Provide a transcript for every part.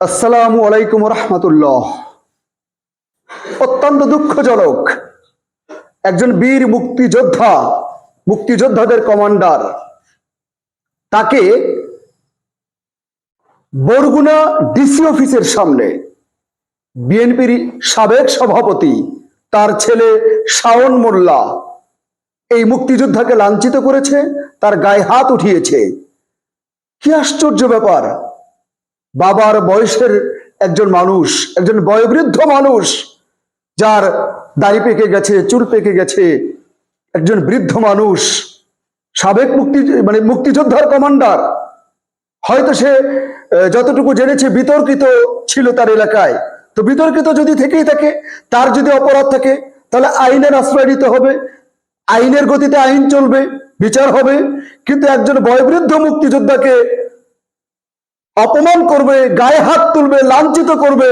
আসসালামু আলাইকুম রহমতুল্লাহ। অত্যন্ত দুঃখজনক। একজন বীর মুক্তিযোদ্ধা, মুক্তিযোদ্ধাদের কমান্ডার, তাকে বরগুনা ডিসি অফিসের সামনে বিএনপির সাবেক সভাপতি, তার ছেলে শাওন মোল্লা, এই মুক্তিযোদ্ধাকে লাঞ্ছিত করেছে, তার গায়ে হাত উঠিয়েছে। কি আশ্চর্য ব্যাপার! বাবার বয়সের একজন মানুষ, একজন বয়োবৃদ্ধ মানুষ, যার দাড়ি পেকে গেছে, চুল পেকে গেছে, একজন বৃদ্ধ মানুষ, সাবেক মুক্তি মানে মুক্তিযোদ্ধার কমান্ডার। হয়তো সে যতটুকু জেনেছে, বিতর্কিত ছিল তার এলাকায়। তো বিতর্কিত যদি থেকেই থাকে, তার যদি অপরাধ থাকে, তাহলে আইনের আশ্রয় নিতে হবে। আইনের গতিতে আইন চলবে, বিচার হবে। কিন্তু একজন বয়োবৃদ্ধ মুক্তিযোদ্ধাকে অপমান করবে, গায়ে হাত তুলবে, লাঞ্ছিত করবে,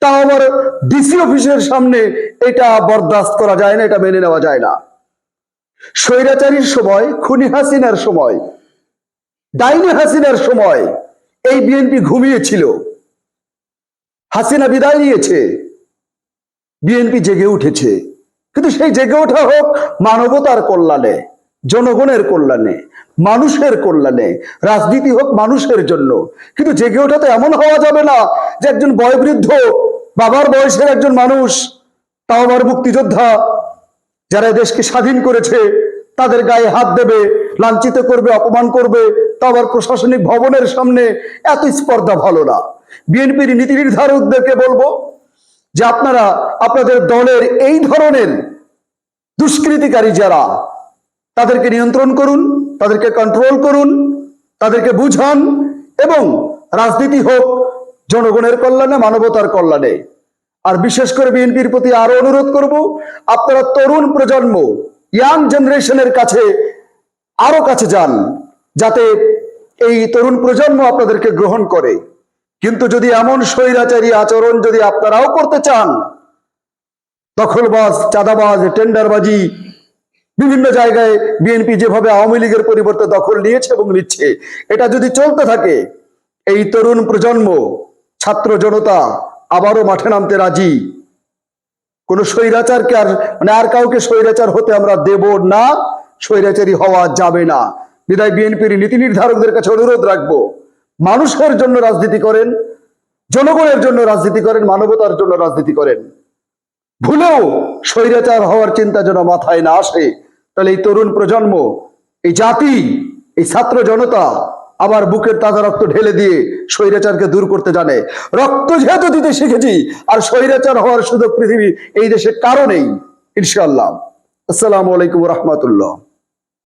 তা আমার ডিসি অফিসের সামনে এটা বরদাস্ত করা যায় না, এটা মেনে নেওয়া যায় না। স্বৈরাচারীর সময়, খুনি হাসিনার সময়, ডাইনি হাসিনার সময় এই বিএনপি ঘুমিয়েছিল। হাসিনা বিদায় নিয়েছে। বিএনপি জেগে উঠেছে। কিন্তু সেই জেগে ওঠা হোক, মানবতার কল্যাণে। জনগণের কল্যাণে, মানুষের কল্যাণে, রাজনীতি হোক মানুষের জন্য। কিন্তু জেগে ওঠা তো এমন হওয়া যাবে না যে একজন বয়োবৃদ্ধ, বাবার বয়সের একজন মানুষ, তাও আবার মুক্তিযোদ্ধা, যারা দেশকে স্বাধীন করেছে, তাদের গায়ে হাত দেবে, লাঞ্ছিত করবে, অপমান করবে তা আবার প্রশাসনিক ভবনের সামনে এত স্পর্ধা ভালো না। বিএনপির নীতি নির্ধারকদেরকে বলব যে আপনারা, আপনাদের দলের এই ধরনের দুষ্কৃতিকারী যারা তাদেরকে নিয়ন্ত্রণ করুন, তাদেরকে কন্ট্রোল করুন, তাদেরকে বুঝান এবং রাজনীতি হোক, জনগণের কল্যাণে, মানবতার কল্যাণে। আর বিশেষ করে বিএনপির প্রতি আরও অনুরোধ করব, আপনারা তরুণ প্রজন্ম ইয়াং জেনারেশনের কাছে আরও কাছে যান, যাতে এই তরুণ প্রজন্ম আপনাদেরকে গ্রহণ করে। কিন্তু যদি এমন স্বৈরাচারী আচরণ যদি আপনারাও করতে চান দখলবাজ চাঁদাবাজ, টেন্ডারবাজি বিভিন্ন জায়গায় বিএনপি যেভাবে আওয়ামী লীগের পরিবর্তে দখল নিয়েছে এবং নিচ্ছে, এটা যদি চলতে থাকে, এই তরুণ প্রজন্ম, ছাত্র জনতা আবারও মাঠে নামতে রাজি। কোন স্বৈরাচারকে আর মানে আর কাউকে স্বৈরাচার হতে আমরা দেব না, স্বৈরাচারী হওয়া যাবে না। বিদায় বিএনপির নীতি নির্ধারকদের কাছে অনুরোধ রাখব, মানুষের জন্য রাজনীতি করেন, জনগণের জন্য রাজনীতি করেন, মানবতার জন্য রাজনীতি করেন। ভুলেও স্বৈরাচার হওয়ার চিন্তা যেন মাথায় না আসে। তাহলে এই তরুণ প্রজন্ম, এই জাতি, এই ছাত্র জনতা আবার বুকের তাজা রক্ত ঢেলে দিয়ে স্বৈরাচারকে দূর করতে জানে। রক্ত যেহেতু দিতে শিখেছি, আর স্বৈরাচার হওয়ার সুযোগ পৃথিবী এই দেশে কারণেই ইনশাল্লাহ আসসালামু আলাইকুম রহমতুল্লাহ।